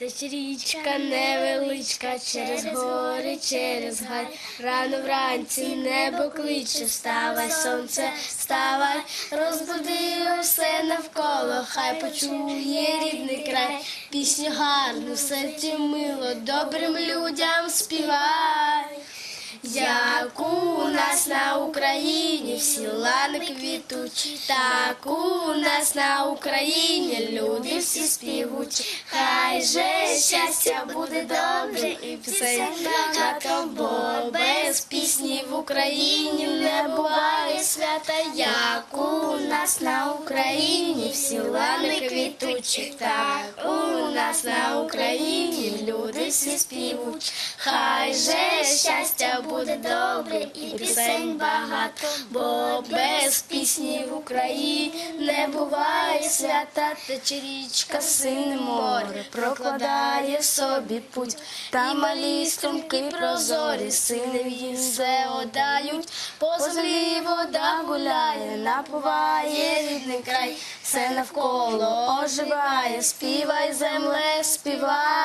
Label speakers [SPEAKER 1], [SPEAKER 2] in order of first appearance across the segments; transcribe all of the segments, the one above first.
[SPEAKER 1] Десь річка невеличка, через гори, через гай. Рано вранці небо кличе, вставай, сонце, вставай, розбуди все навколо, хай почує рідний край, пісню гарну, в серці мило, добрим людям співай. Як у на Україні всі лани квітучі, так у нас на Україні люди всі співуть. Хай же щастя буде добре і пісень багато, бо без пісні в Україні не буває свята, як у нас на Україні всі лани квітучі, так у нас на Україні люди всі співуть. Хай же щастя буде добре і пісень багато, бо без пісні в Україні не буває свята, тече річка сине море, прокладає собі путь, і малі струмки прозорі, сини їм все одають, по землі вода гуляє, напуває рідний край, все навколо оживає, співай, земле, співай.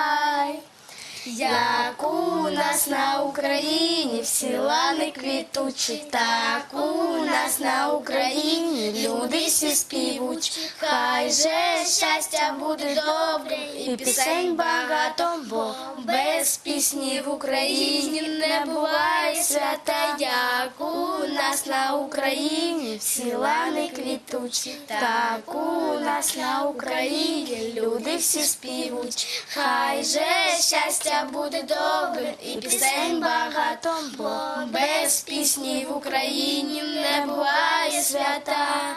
[SPEAKER 1] Як у нас на Україні всі лани квітучі, так у нас на Україні люди всі співуть. Хай же щастя буде добре і пісень багато, бо без пісні в Україні не буває свята, як у нас на Україні всі лани квітучі, так у нас на Україні люди всі співуть. Хай же щастя буде добре і пісень багато, бо без пісні в Україні не буває свята.